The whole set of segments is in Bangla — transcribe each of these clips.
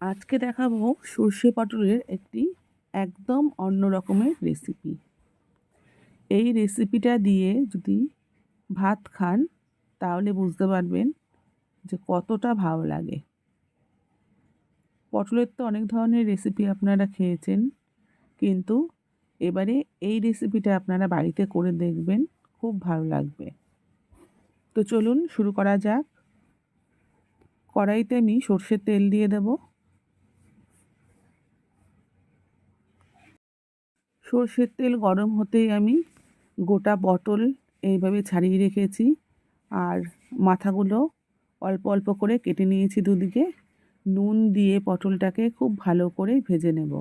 আজকে দেখাবো সর্ষে পটলের একটি একদম অন্য রকমের রেসিপি এই রেসিপিটা দিয়ে যদি ভাত খান, তাহলে বুঝতে পারবেন যে কতটা ভালো লাগে। পটলের তো অনেক ধরনের রেসিপি আপনারা খেয়েছেন, কিন্তু এবারে এই রেসিপিটা আপনারা বাড়িতে করে দেখবেন, খুব ভালো লাগবে। তো চলুন শুরু করা যাক। কড়াইতে আমি সর্ষের তেল দিয়ে দেবো। সর্ষের তেল গরম হতেই আমি গোটা পটল এইভাবে ছাড়িয়ে রেখেছি। আর মাথাগুলো অল্প অল্প করে কেটে নিয়েছি দুদিকে। নুন দিয়ে পটলটাকে খুব ভালো করে ভেজে নেব।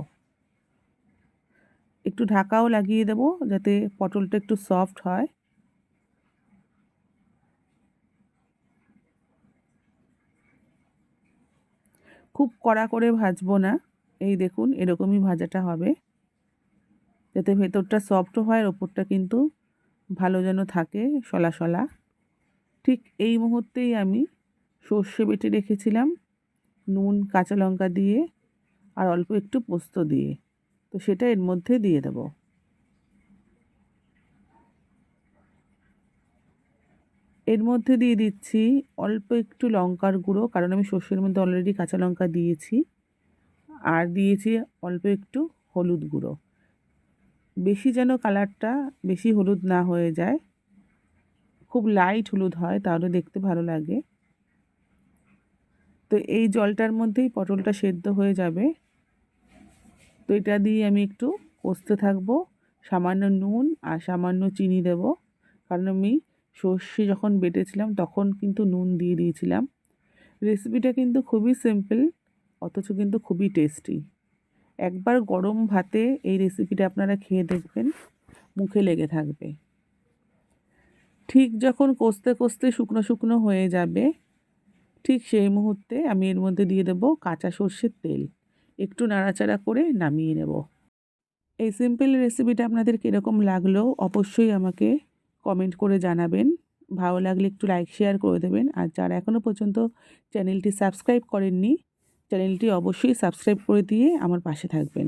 একটু ঢাকাও লাগিয়ে দেব যাতে পটলটা একটু সফট হয়। খুব কড়া করে ভাজবো না। এই দেখুন, এরকমই ভাজাটা হবে। যাতে ভেতরটা সফট হয় আর ওপরটা কিন্তু ভালো যেন থাকে সলা সলা ঠিক এই মুহূর্তেই আমি সর্ষে বেটে রেখেছিলাম, নুন, কাঁচা লঙ্কা দিয়ে আর অল্প একটু পোস্ত দিয়ে। তো সেটা এর মধ্যে দিয়ে দেব। এর মধ্যে দিয়ে দিচ্ছি অল্প একটু লঙ্কার গুঁড়ো, কারণ আমি সর্ষের মধ্যে অলরেডি কাঁচা লঙ্কা দিয়েছি। আর দিয়েছি অল্প একটু হলুদ গুঁড়ো। বেশি যেন কালারটা বেশি হলুদ না হয়ে যায়। খুব লাইট হলুদ হয়, তাহলে দেখতে ভালো লাগে। তো এই জলটার মধ্যেই পটলটা সেদ্ধ হয়ে যাবে। তো এটা দিয়ে আমি একটু কষতে থাকব, সামান্য নুন আর সামান্য চিনি দেব। কারণ আমি সর্ষে যখন বেটেছিলাম, তখন কিন্তু নুন দিয়ে দিয়েছিলাম। রেসিপিটা কিন্তু খুবই সিম্পল অথচ কিন্তু খুবই টেস্টি একবার গরম ভাতে এই রেসিপিটা আপনারা খেয়ে দেখবেন, মুখে লেগে থাকবে। ঠিক যখন কষতে কষতে শুকনো শুকনো হয়ে যাবে, ঠিক সেই মুহূর্তে আমি এর মধ্যে দিয়ে দেব কাঁচা সর্ষের তেল। একটু নাড়াচাড়া করে নামিয়ে নেব। এই সিম্পল রেসিপিটা আপনাদের কীরকম লাগল অবশ্যই আমাকে কমেন্ট করে জানাবেন। ভালো লাগলে একটু লাইক শেয়ার করে দেবেন। আর যারা এখনও পর্যন্ত চ্যানেলটি সাবস্ক্রাইব করেননি চ্যানেলটি অবশ্যই সাবস্ক্রাইব করে দিয়ে আমার পাশে থাকবেন।